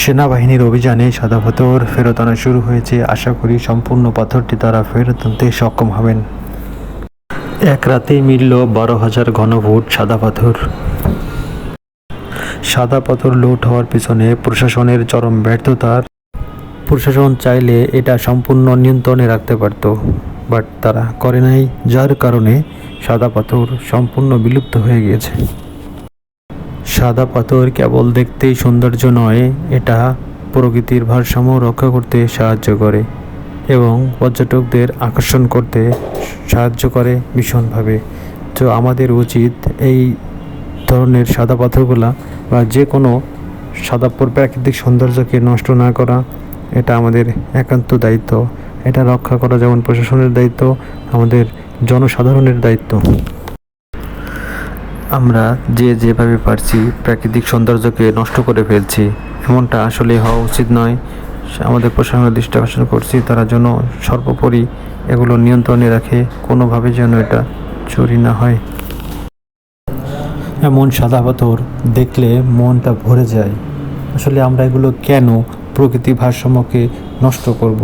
সেনাবাহিনীর অভিযানে সাদা পাথর ফেরত আনা শুরু হয়েছে। আশা করি সম্পূর্ণ পাথরটি তারা ফেরত আনতে সক্ষম হবেন। এক রাতেই মিলল বারো হাজার ঘনফুট সাদা পাথর। সাদা পাথর লুট হওয়ার পিছনে প্রশাসনের চরম ব্যর্থতার। প্রশাসন চাইলে এটা সম্পূর্ণ নিয়ন্ত্রণে রাখতে পারত, বাট তারা করে নাই, যার কারণে সাদা পাথর সম্পূর্ণ বিলুপ্ত হয়ে গিয়েছে। সাদা পাথর কেবল দেখতেই সৌন্দর্য নয়, এটা প্রকৃতির ভারসাম্য রক্ষা করতে সাহায্য করে এবং পর্যটকদের আকর্ষণ করতে সাহায্য করে ভীষণভাবে। তো আমাদের উচিত এই ধরনের সাদা পাথরগুলা বা যে কোনো সাদা পর- প্রাকৃতিক সৌন্দর্যকে নষ্ট না করা, এটা আমাদের একান্ত দায়িত্ব। এটা রক্ষা করা যেমন প্রশাসনের দায়িত্ব, আমাদের জনসাধারণের দায়িত্ব। আমরা যে যেভাবে পারছি প্রাকৃতিক সৌন্দর্যকে নষ্ট করে ফেলছি, এমনটা আসলে হওয়া উচিত নয়। আমাদের প্রশাসনের দৃষ্টি আকর্ষণ করছি, তারা যেন সর্বোপরি এগুলো নিয়ন্ত্রণে রাখে, কোনোভাবে যেন এটা চুরি না হয়। এমন সাদা পাথর দেখলে মনটা ভরে যায়। আসলে আমরা এগুলো কেন প্রকৃতি ভারসাম্যকে নষ্ট করব।